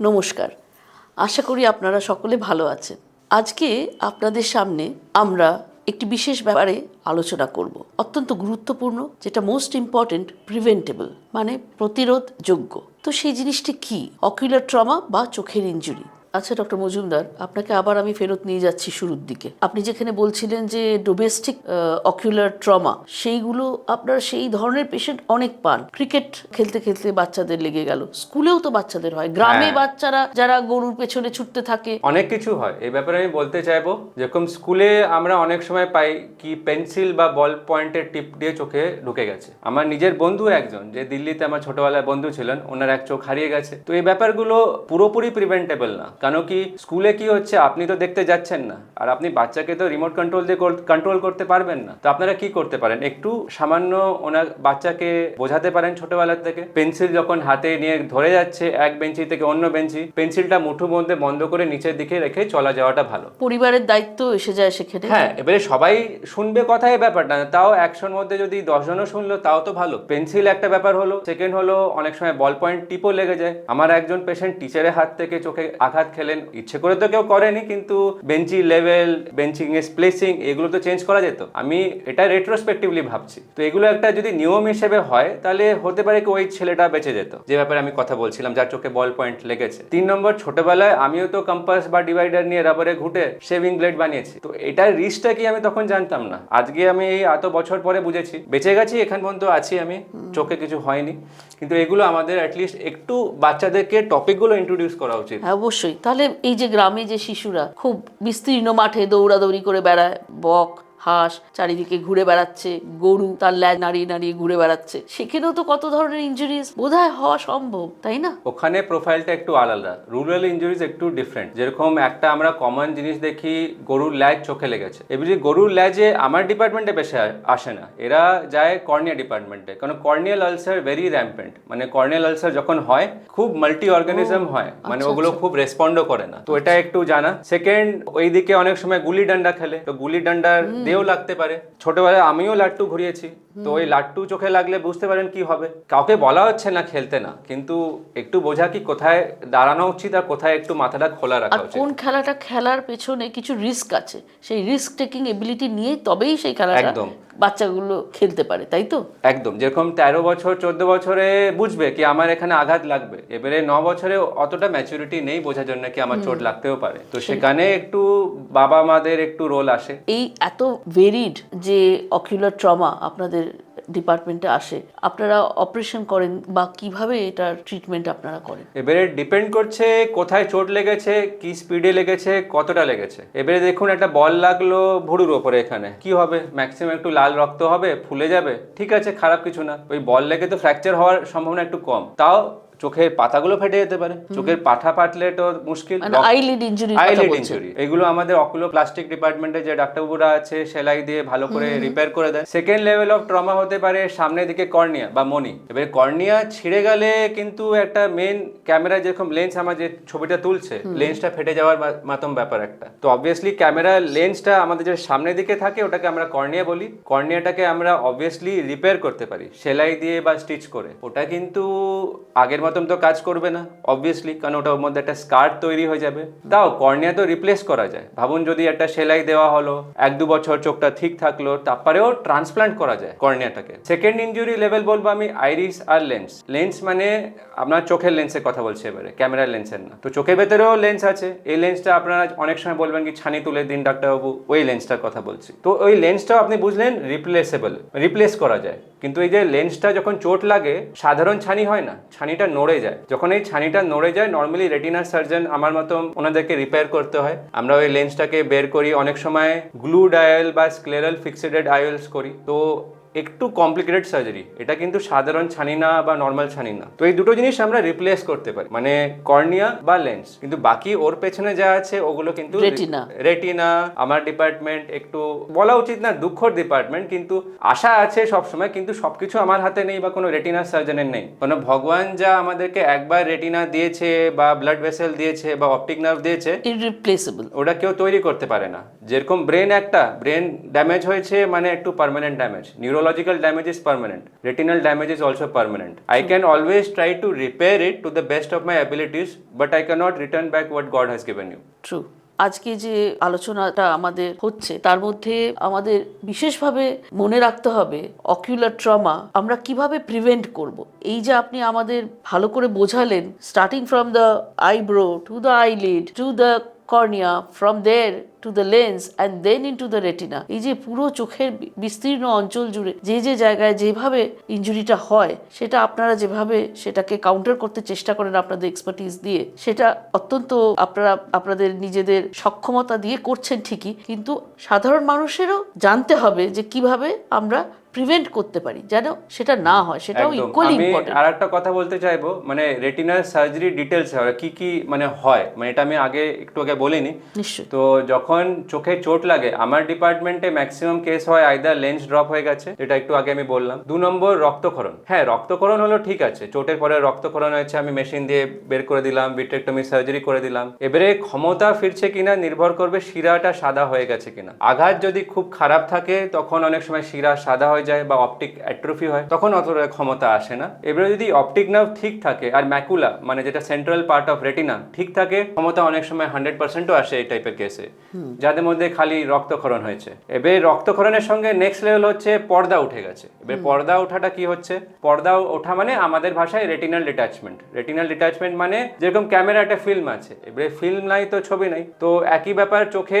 নমস্কার। আশা করি আপনারা সকলে ভালো আছেন। আজকে আপনাদের সামনে আমরা একটি বিশেষ ব্যাপারে আলোচনা করব। অত্যন্ত গুরুত্বপূর্ণ, যেটা মোস্ট ইম্পর্টেন্ট প্রিভেন্টেবল মানে প্রতিরোধযোগ্য। তো সেই জিনিসটি কি? অকুলার ট্রমা বা চোখের ইনজুরি আচ্ছা ডক্টর মজুমদার আপনাকে আবার আমি ফেরত নিয়ে যাচ্ছি শুরুর দিকে। আপনি যেখানে বলছিলেন যে ডোমেস্টিক অকুলার ট্রমা সেইগুলো আপনার সেই ধরনের পেশেন্ট অনেক পান। ক্রিকেট খেলতে খেলতে বাচ্চাদের লেগে গেল। স্কুলেও তো বাচ্চাদের হয়। গ্রামে হ্যাঁ। বাচ্চারা যারা গরুর পেছনে ছুটতে থাকে। অনেক কিছু হয়। এই ব্যাপারে আমি বলতে চাইব যেরকম স্কুলে আমরা অনেক সময় পাই কি পেন্সিল বা বল পয়েন্টের টিপ দিয়ে চোখে ঢুকে গেছে। আমার নিজের বন্ধু একজন যে দিল্লিতে আমার ছোটবেলায় বন্ধু ছিলেন ওনার এক চোখ হারিয়ে গেছে। তো এই ব্যাপারগুলো পুরোপুরি প্রিভেন্টেবল না। কেন কি স্কুলে কি হচ্ছে? আপনি তো দেখতে যাচ্ছেন না। আর আপনি বাচ্চাকে তো রিমোট কন্ট্রোল দিয়ে কন্ট্রোল করতে পারবেন না। তো আপনারা কি করতে পারেন? একটু সামান্য ওনার বাচ্চাকে বোঝাতে পারেন ছোটবেলা থেকে। পেন্সিল যখন হাতে নিয়ে ধরে যাচ্ছে এক বেঞ্চি থেকে অন্য বেঞ্চি পেন্সিলটা মুঠোর মধ্যে বন্ধ করে নিচের দিকে রেখে চলা যাওয়াটা ভালো। পরিবারের দায়িত্ব এসে যায় সেখানে হ্যাঁ এবারে সবাই শুনবে কথা এই ব্যাপারটা না। তাও একশোর মধ্যে যদি দশজনও শুনলো তাও তো ভালো। পেন্সিল একটা ব্যাপার হলো। সেকেন্ড হলো অনেক সময় বল পয়েন্ট টিপও লেগে যায়। আমার একজন পেশেন্ট টিচারের হাত থেকে চোখে আঘাত খেলেন ইচ্ছে করে তো কেউ করেনি কিন্তু বেঞ্চি লেভেল বেঞ্চিং এর প্লেসিং এগুলো তো চেঞ্জ করা যেত। আমি এটা রেট্রোস্পেক্টিভলি ভাবছি। তো এগুলো একটা যদি নিয়ম হিসেবে হয় তাহলে হতে পারে কি ওই ছেলেটা বেঁচে যেত। যে ব্যাপারে আমি কথা বলছিলাম যার চোখে বল পয়েন্ট লেগেছে। তিন নম্বর ছোটবেলায় আমিও তো কম্পাস বা ডিভাইডার নিয়ে রাবারে ঘুটে শেভিং ব্লেড বানিয়েছি। তো এটার রিস্কটা কি আমি তখন জানতাম না। আজকে আমি এই এত বছর পরে বুঝেছি। বেঁচে গেছি এখান পর্যন্ত আছি আমি। চোখে কিছু হয়নি। কিন্তু এগুলো আমাদের অ্যাটলিস্ট একটু বাচ্চাদেরকে টপিকগুলো ইন্ট্রোডিউস করা উচিত। হ্যাঁ অবশ্যই। তাহলে এই যে গ্রামে যে শিশুরা খুব বিস্তীর্ণ মাঠে দৌড়াদৌড়ি করে বেড়ায় বক হাঁস চারিদিকে ঘুরে বেড়াচ্ছে গরু তার ল্যাজ নাড়িয়ে নাড়িয়ে ঘুরে বেড়াচ্ছে। সেখানেও তো কত ধরনের ইঞ্জুরিজ বোধহয় হওয়া সম্ভব তাই না? ওখানে প্রোফাইলটা একটু আলাদা। রুরাল ইঞ্জুরিজ একটু ডিফারেন্ট যেরকম একটা আমরা কমন জিনিস দেখি গরুর ল্যাজ চোখে লেগেছে। এবারে গরুর ল্যাজে আমার ডিপার্টমেন্টে বেশি আসে না। এরা যায় কর্নিয়া ডিপার্টমেন্টে কারণ কর্নিয়াল আলসার ভেরি র্যাম্পেন্ট মানে কর্নিয়াল আলসার যখন হয় খুব মাল্টি অর্গানিজম হয়। মানে আচ্ছা, ওগুলো খুব রেসপন্ডও করে না। তো এটা একটু জানা। সেকেন্ড ওইদিকে অনেক সময় গুলি ডান্ডা খেলে। তো গুলি ডান্ডার দিয়েও লাগতে পারে। ছোটবেলায় আমিও লাট্টু ঘুরিয়েছি। তো ওই লাট্টু চোখে লাগলে বুঝতে পারেন কি হবে। কাউকে বলা হচ্ছে না খেলতে না কিন্তু একটু বোঝা কি কোথায় দাঁড়ানো উচিত আর কোথায় একটু মাথাটা খোলা রাখা উচিত। কোন খেলাটা খেলার পেছনে কিছু রিস্ক আছে? সেই রিস্ক টেকিং এবিলিটি নিয়ে তবেই সেই খেলাটা একদম। বাচ্চাগুলো খেলতে পারে তাই তো? একদম। যেরকম তেরো বছর চোদ্দ বছরে বুঝবে কি আমার এখানে আঘাত লাগবে। এবারে ন বছরে অতটা ম্যাচুরিটি নেই বোঝার জন্য কি আমার চোট লাগতেও পারে। তো সেখানে একটু বাবা মাদের একটু রোল আসে। এই এত ভেরিড যে অকুলার ট্রমা আপনাদের ডিপার্টমেন্টে আসে, আপনারা অপারেশন করেন বা কীভাবে এটার ট্রিটমেন্ট আপনারা করেন? এবারে ডিপেন্ড করছে কোথায় চোট লেগেছে, কি স্পিডে লেগেছে, কতটা লেগেছে। এবারে দেখুন, একটা বল লাগল ভুরুর ওপরে এখানে। কি হবে? ম্যাক্সিমাম একটু লাল রক্ত হবে, ফুলে যাবে। ঠিক আছে, খারাপ কিছু না। ওই বল লেগে তো ফ্র্যাকচার হওয়ার সম্ভাবনা একটু কম। তাও চোখের পাতাগুলো ফেটে যেতে পারে। চোখের পাঠা ফাটলে তো মুশকিল আইলিড ইনজুরি বলছেন। ইনজুরি এগুলো আমাদের অকুলো প্লাস্টিক ডিপার্টমেন্টে যে ডাক্তারবাবুরা আছে সেলাই দিয়ে ভালো করে রিপেয়ার করে দেয়। সেকেন্ড লেভেল অফ ট্রমা হতে পারে সামনের দিকে কর্নিয়া বা মনি। এবার কর্নিয়া ছিঁড়ে গেলে কিন্তু একটা মেন ক্যামেরা যেরকম লেন্স আমার যে ছবিটা তুলছে লেন্সটা ফেটে যাওয়ার মা- মতন ব্যাপার একটা। তো অবভিয়াসলি ক্যামেরা লেন্সটা আমাদের যে সামনের দিকে থাকে ওটাকে আমরা কর্নিয়া বলি। কর্নিয়াটাকে আমরা অবভিয়াসলি রিপেয়ার করতে পারি সেলাই দিয়ে বা স্টিচ করে। ওটা কিন্তু আগের মতন তো কাজ করবে না অবভিয়াসলি কারণ ওটার মধ্যে একটা স্কার তৈরি হয়ে যাবে। তাও কর্নিয়া তো রিপ্লেস করা যায়। ভাবুন যদি একটা সেলাই দেওয়া হলো, এক দু বছর চোখটা ঠিক থাকল, তারপরেও ট্রান্সপ্লান্ট করা যায় কর্নিয়াটাকে সেকেন্ড ইনজুরি লেভেল বলব আমি আইরিস আর লেন্স লেন্স মানে আপনার চোখের লেন্সের কথা বলছি এবারে ক্যামেরার লেন্সের না। তো চোখের ভেতরেও লেন্স আছে। এই লেন্সটা আপনারা অনেক সময় বলবেন কি, ছানি তুলে দিন ডাক্তারবাবু ওই লেন্সটার কথা বলছি। তো ওই লেন্সটাও আপনি বুঝলেন রিপ্লেসেবল রিপ্লেস করা যায়। কিন্তু এই যে লেন্সটা যখন চোট লাগে, সাধারণ ছানি হয় না। ছানিটা নড়ে যায়। যখন এই ছানিটা নড়ে যায় নর্মালি রেটিনার সার্জন আমার মতো ওনাদেরকে রিপেয়ার করতে হয়। আমরা ওই লেন্সটাকে বের করি। অনেক সময় গ্লু ডায়াল বা স্ক্লেরাল ফিক্সেডেড আয়েলস করি। তো একটু কমপ্লিকেটেড সার্জারি এটা কিন্তু সাধারণ ছানি না বা নর্মাল ছানি না। তো এই দুটো জিনিস আমরা রিপ্লেস করতে পারি। মানে কর্নিয়া বা লেন্স কিন্তু বাকি ওর পেছনে যা আছে ওগুলো কিন্তু Retina। রেটিনা আমার ডিপার্টমেন্ট একটু বলা উচিত না দুঃখর ডিপার্টমেন্ট কিন্তু আশা আছে সবসময় কিন্তু সবকিছু আমার হাতে নেই বা কোনো রেটিনা সার্জনের নেই। কোনো ভগবান যা আমাদেরকে একবার রেটিনা দিয়েছে বা ব্লাড ভেসেল দিয়েছে বা অপটিক নার্ভ দিয়েছে ইররিপ্লেসেবল ওটা কেউ তৈরি করতে পারে না। যেরকম ব্রেন একটা ব্রেন ড্যামেজ হয়েছে মানে একটু permanent damage neuro neurological damage is permanent retinal damage is also permanent i can always try to repair it to the best of my abilities but i cannot return back what god has given you true আজকে যে আলোচনাটা আমাদের হচ্ছে তার মধ্যে আমাদের বিশেষভাবে মনে রাখতে হবে অকিউলার ট্রমা আমরা কীভাবে প্রিভেন্ট করব এই যে আপনি আমাদের ভালো করে বোঝালেন starting from the eyebrow to the eyelid to the cornea from there to the lens and then into the retina এই যে পুরো চোখের বিস্তীর্ণ অঞ্চল জুড়ে যে যে জায়গায় যেভাবে ইঞ্জুরিটা হয়, সেটা আপনারা যেভাবে সেটাকে কাউন্টার করতে চেষ্টা করেন আপনাদের এক্সপার্টিস দিয়ে, সেটা অত্যন্ত আপনারা, আপনাদের নিজেদের সক্ষমতা দিয়ে করছেন ঠিকই। কিন্তু সাধারণ মানুষেরও জানতে হবে যে কীভাবে আমরা প্রিভেন্ট করতে পারি যেন সেটা না হয় সেটাও ইকুয়ালি ইম্পর্টেন্ট আর একটা কথা বলতে চাইব মানে রেটিনাল সার্জারি ডিটেলস কি কি মানে হয়? মানে এটা আমি আগে একটু আগে বলিনি। তো যখন চোখে চোট লাগে আমার ডিপার্টমেন্টে ম্যাক্সিমাম কেস হয় আইদার লেন্স ড্রপ হয়ে গেছে যেটা একটু আগে আমি বললাম। দু নম্বর রক্তক্ষরণ। হ্যাঁ রক্তক্ষরণ হলো ঠিক আছে চোটের পরে রক্তক্ষরণ হয়েছে আমি মেশিন দিয়ে বের করে দিলাম বিট্রেক্টমি সার্জারি করে দিলাম। এবারে ক্ষমতা ফিরছে কিনা নির্ভর করবে শিরাটা সাদা হয়ে গেছে কিনা। আঘাত যদি খুব খারাপ থাকে তখন অনেক সময় শিরা সাদা হয়ে যায় বা অপটিক অ্যাট্রোফি হয় তখন অতটা ক্ষমতা আসে না। এবারে যদি অপটিক নার্ভ ঠিক থাকে আর ম্যাকুলা মানে যেটা সেন্ট্রাল পার্ট অফ রেটিনা ঠিক থাকে ক্ষমতা অনেক সময় হান্ড্রেড পার্সেন্টও আসে এই টাইপের কেসে যাদের মধ্যে খালি রক্তক্ষরণ হয়েছে। এবার রক্তক্ষরণের সঙ্গে নেক্সট লেভেল হচ্ছে পর্দা উঠে গেছে। এবার পর্দা ওঠাটা কি হচ্ছে? পর্দা ওঠা মানে আমাদের ভাষায় রেটিনাল ডিট্যাচমেন্ট রেটিনাল ডিট্যাচমেন্ট মানে যেরকম ক্যামেরা একটা ফিল্ম আছে। এবারে ফিল্ম নাই তো ছবি নাই। তো একই ব্যাপার চোখে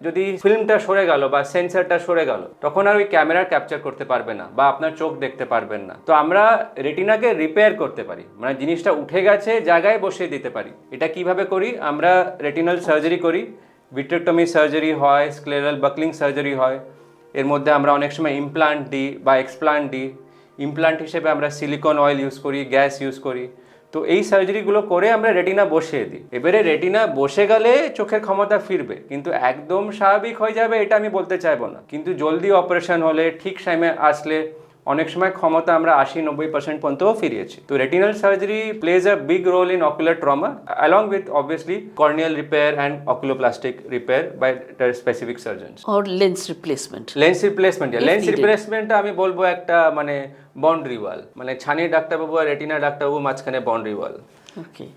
যদি ফিল্মটা সরে গেল বা সেন্সারটা সরে গেল, তখন আর ওই ক্যামেরা ক্যাপচার করতে পারবে না বা আপনার চোখ দেখতে পারবেন না। তো আমরা রেটিনাকে রিপেয়ার করতে পারি। মানে জিনিসটা উঠে গেছে জায়গায় বসিয়ে দিতে পারি। এটা কীভাবে করি? আমরা রেটিনাল সার্জারি করি। ভিট্রেক্টমি সার্জারি হয় স্ক্লেরাল বাকলিং সার্জারি হয়। এর মধ্যে আমরা অনেক সময় ইমপ্লান্ট দিই বা এক্সপ্লান্ট দিই। ইমপ্লান্ট হিসেবে আমরা সিলিকন অয়েল ইউজ করি গ্যাস ইউজ করি। তো এই সার্জারিগুলো করে আমরা রেটিনা বসিয়ে দিই। এবারে রেটিনা বসে গেলে চোখের ক্ষমতা ফিরবে, কিন্তু একদম স্বাভাবিক হয়ে যাবে এটা আমি বলতে চাইব না। কিন্তু জলদি অপারেশন হলে, ঠিক টাইমে আসলে অনেক সময় ক্ষমতা আমরা আশি নব্বই পার্সেন্ট পর্যন্তও ফিরিয়েছি। তো retinal surgery plays a big role in ocular trauma along with obviously corneal repair and oculoplastic repair by specific surgeons or lens replacement lens replacement lens. Replacement আমি বলব একটা মানে বাউন্ডারি ওয়াল মানে ছানির ডাক্তারবাবু আর রেটিনা ডাক্তারবাবু মাঝখানে বাউন্ডারি ওয়াল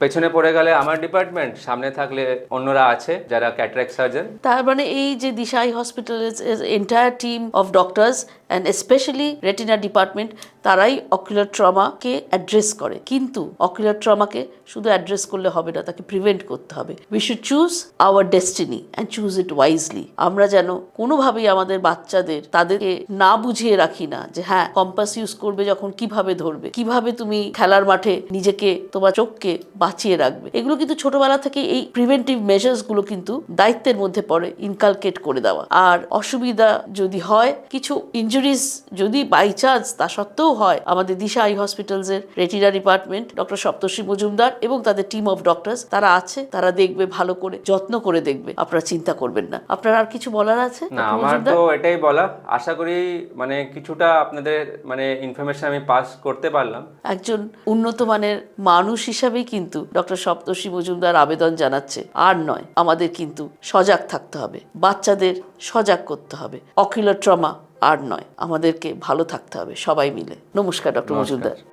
পেছনে পড়ে গেলে আমার ডিপার্টমেন্ট সামনে থাকলে অন্যরা আছে যারা ক্যাটারাক্ট সার্জন তার মানে এই যে দিশাই হসপিটালের entire team of doctors and specially retina department তারাই অকুলার ট্রমাকে অ্যাড্রেস করে। কিন্তু অকুলার ট্রমাকে শুধু অ্যাড্রেস করলে হবে না, তাকে প্রিভেন্ট করতে হবে। We should choose our destiny and choose it wisely আমরা যেন কোনোভাবেই আমাদের বাচ্চাদের, তাদেরকে না বুঝিয়ে রাখি না যে হ্যাঁ কম্পাস ইউজ করবে যখন কীভাবে ধরবে, কীভাবে তুমি খেলার মাঠে নিজেকে, তোমার চোখকে বাঁচিয়ে রাখবে। এগুলো কিন্তু ছোটবেলা থেকে এই প্রিভেন্টিভ মেজার্সগুলো কিন্তু দায়িত্বের মধ্যে পড়ে ইনকালকেট করে দেওয়া। আর অসুবিধা যদি হয়, কিছু ইনজুরিজ যদি বাই চান্স তা সত্ত্বেও হয় আমাদের Disha eye হসপিটালসের retina department doctor Saptarshi Majumdar এবং তাদের টিম অফ ডক্টরস তারা আছে তারা দেখবে ভালো করে যত্ন করে দেখবে। আপনারা চিন্তা করবেন না। আপনার আর কিছু বলার আছে? না আমার তো এটাই বলা আশা করি মানে কিছুটা আপনাদের মানে ইনফরমেশন আমি পাস করতে পারলাম। একজন উন্নত মানের মানুষ হিসাবেই কিন্তু ডক্টর সপ্তর্ষি মজুমদার আবেদন জানাচ্ছে। আর নয় আমাদের কিন্তু সজাগ থাকতে হবে। বাচ্চাদের সজাগ করতে হবে। অকিউলার ট্রমা আর নয় আমাদেরকে ভালো থাকতে হবে সবাই মিলে। নমস্কার ডক্টর মজুমদার।